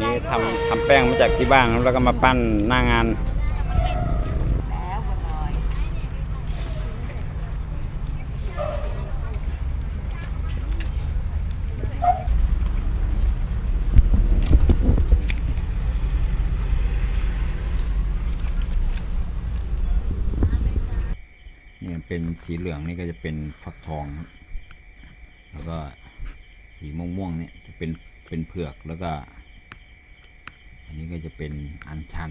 นี่ทำทำแป้งมาจากที่บ้านแล้วก็มาปั้นหน้างาน เนี่ยเป็นสีเหลืองนี่ก็จะเป็นฟักทองครับ แล้วก็สีม่วงๆเนี่ยจะเป็นเป็นเผือกแล้วก็ อันนี้ก็จะเป็นอัญชัน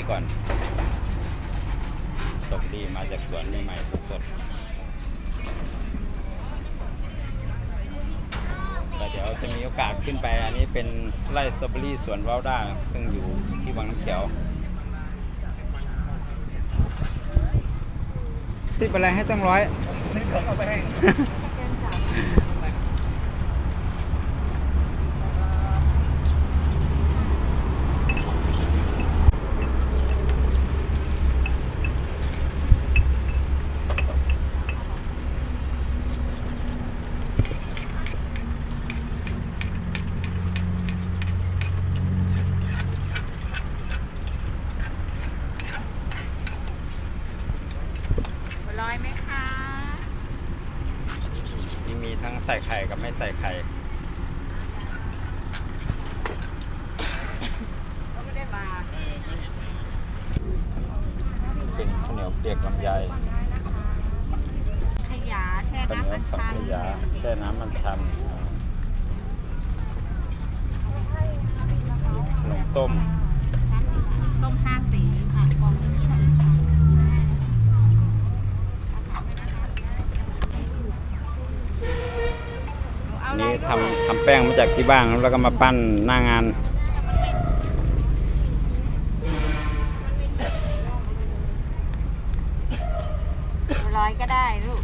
สตรอเบอรี่ก่อนสตรอเบอรี่มาจากสวนใหม่ๆสดๆแต่เดี๋ยวจะมีโอกาสขึ้นไป อันนี้เป็นไร่สตรอเบอรี่สวนวาลด้าซึ่งอยู่ที่วังน้ำเขียว ติดอะไรให้ตั้งร้อยบัวลอยไหมคะ ที่มีทั้งใส่ไข่กับไม่ใส่ไข่เป็นข้าวเหนียวเปียกลำไยขยาแช่ข้าวเหนียวน้ำมันสังชันขยาแช่น้ำมันชันขนมต้ม ต้มห้าสีค่ะกล่องนี้ค่ะเอาอะไร นี้ทำทำแป้งมาจากที่บ้านแล้วก็มาปั้นหน้างาน บัวลอยก็ได้ลูก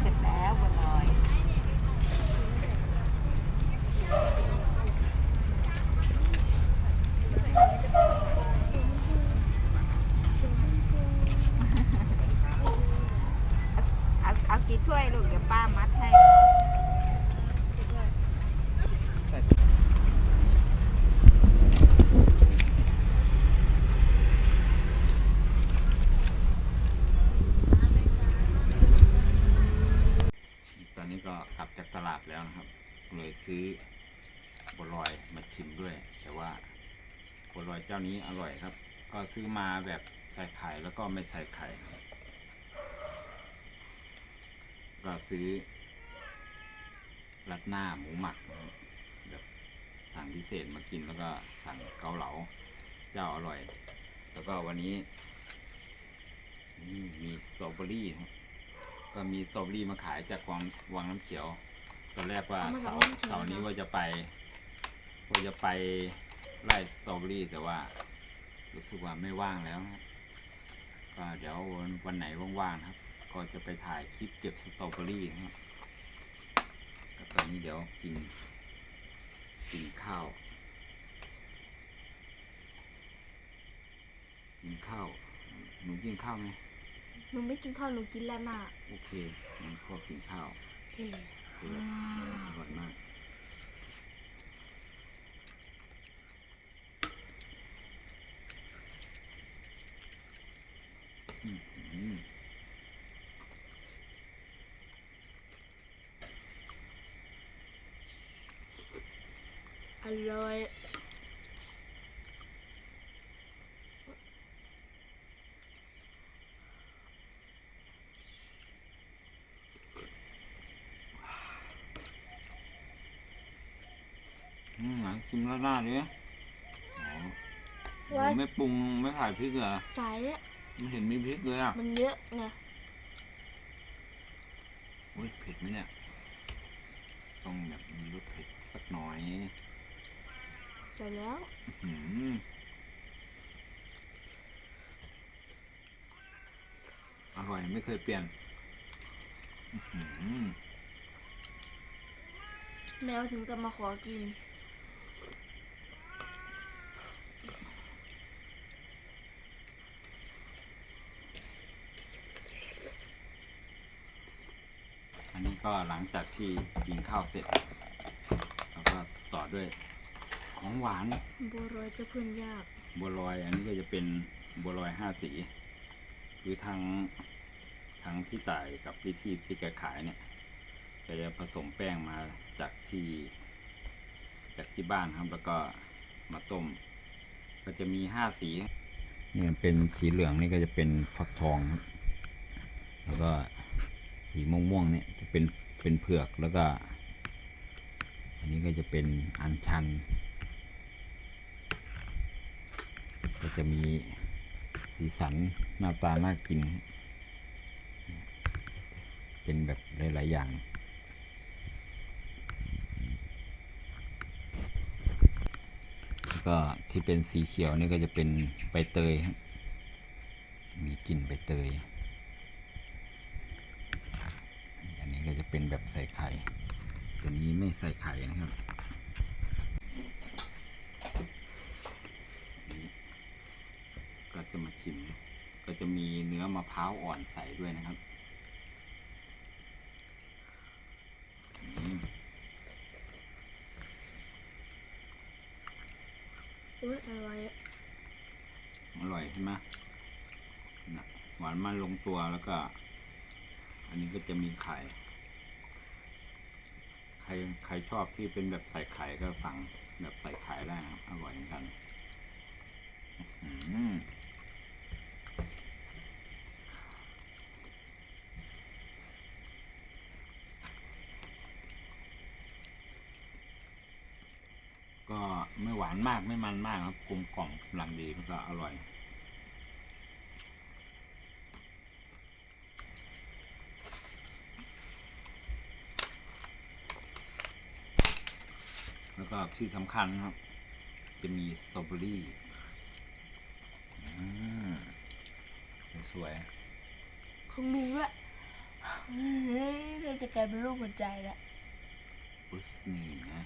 เสร็จแล้วบัวลอย เอาเอากี่ถ้วยลูก เดี๋ยวป้ามัดให้ ตอนนี้ก็กลับจากตลาดแล้วนะครับ เลยซื้อบัวลอยมาชิมด้วย แต่ว่าบัวลอยเจ้านี้อร่อยครับ ก็ ซื้อมาแบบใส่ไข่แล้วก็ไม่ใส่ไข่ก็ซื้อรัดหน้าหมูหมักนะครับแบบสั่งพิเศษมากินแล้วก็สั่งเกาเหลาเจ้าอร่อย แล้วก็วันนี้นี่มีสตรอเบอรี่ครับก็มีสตรอเบอรี่มาขายจากวังวังน้ำเขียว ตอนแรกว่าเอามาจากเสาวังน้ำเขียวเสาร์นี้เหรอว่าจะไป ว่าจะไปไล่สตรอเบอรี่แต่ว่า รู้สึกว่าไม่ว่างแล้วนะครับก็เดี๋ยววันวันไหนว่างๆนะครับ ก็จะไปถ่ายคลิปเก็บสตรอเบอรี่นะครับก็ตอนนี้เดี๋ยวกินกินข้าวกินข้าวหนูกินข้าวไหมหนูไม่กินข้าวหนูกินแล้วน่ะโอเคงั้นพ่อกินข้าวโอเคเอออร่อยมาก อืมอืมอร่อยอืมไหนกินแล้วหน้าดิอ๋อหไว้นูไม่ปรุงไม่ใส่พริกเหรอ ใส่ ไม่เห็นมีพริกเลยอะมันเยอะไงอุ้ยเผ็ดไหมเนี่ย ต้องแบบมีรสเผ็ดสักหน่อยใส่แล้วอื้อหืออร่อยไม่เคยเปลี่ยนอื้อหือ แมวถึงกับมาขอกิน ก็หลังจากที่กินข้าวเสร็จแล้วก็ต่อด้วยของหวานบัวรอยจะเพื่อนยากบัวลอยอันนี้ก็จะเป็นบัวลอยห้าสี คือทางทางพี่ต่ายกับพี่ที่ที่แกขายเนี่ยแกจะผสมแป้งมาจากที่ จากที่บ้านครับแล้วก็มาต้ม ก็จะมีห้าสีเนี่ยเป็นสีเหลืองนี่ก็จะเป็นฟักทองครับแล้วก็ สีม่วงๆเนี่ยจะเป็นเป็นเผือกแล้วก็ อันนี้ก็จะเป็นอัญชัน ก็จะมีสีสันหน้าตาน่ากิน เป็นแบบหลาย ๆ อย่างแล้วก็ที่เป็นสีเขียวนี่ก็จะเป็นใบเตย มีกลิ่นใบเตยนี่อันนี้ ก็จะเป็นแบบใส่ไข่ตัวนี้ไม่ใส่ไข่นะครับก็จะมาชิม ก็จะมีเนื้อมะพร้าวอ่อนใส่ด้วยนะครับอืมอุ้ยอร่อยอร่อยใช่ไหมนะหวานมันลงตัวแล้วก็ อันนี้ก็จะมีไข่ใค รใครชอบที่เป็นแบบใส่ไข่ก็สั่งแบบใส่ไข่ได้ครับอร่อยเหมือนกันก็ไม่หวานมากไม่มันมากครับกลมกล่อมกำลังดีแล้วก็อร่อย ก็ที่สำคัญนะครับ จะมีสตรอเบอรี่อืมสวยของหนูละเฮ้ยเราจะกลายเป็นโรคหัวใจละๆปุ๊สนี่นะ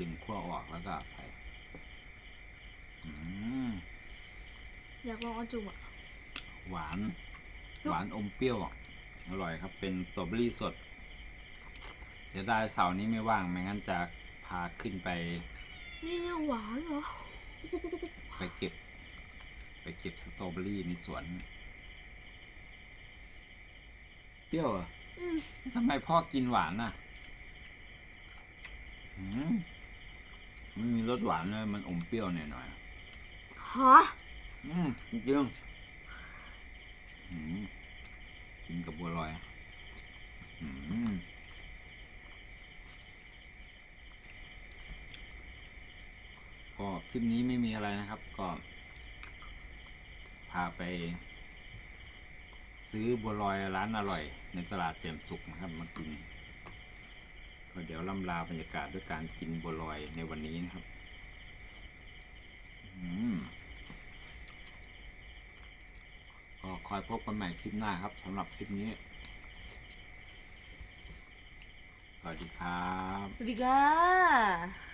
ดึงขั้วออกแล้วก็ใส่อืมอยากลองเอาจุ่มอะ หวาน หวานอมเปรี้ยว อร่อยครับ เป็นสตรอเบอรี่สด เสียดายเสาร์นี้ไม่ว่าง ไม่งั้นจะพาขึ้นไป นี่เรียกหวานเหรอ ไปเก็บ ไปเก็บสตรอเบอรี่ในสวน เปรี้ยวเหรอะอืม ทำไมพ่อกินหวานน่ะอืมมันมีรสหวานเลยมันอมเปรี้ยวหน่อยหน่อยฮะๆอืมจริงๆอืมกินกับบัวลอยอืม ก็คลิปนี้ไม่มีอะไรนะครับ ก็ พาไป ซื้อบัวลอยร้านอร่อย ในตลาดเปี่ยมสุขนะครับมากินก็เดี๋ยวล่ำลาบรรยากาศด้วยการกินบัวลอยในวันนี้นะครับอืมอยพบกันใหม่คลิปหน้าครับสำหรับคลิปนี้ สวัสดีครับ สวัสดีค่ะ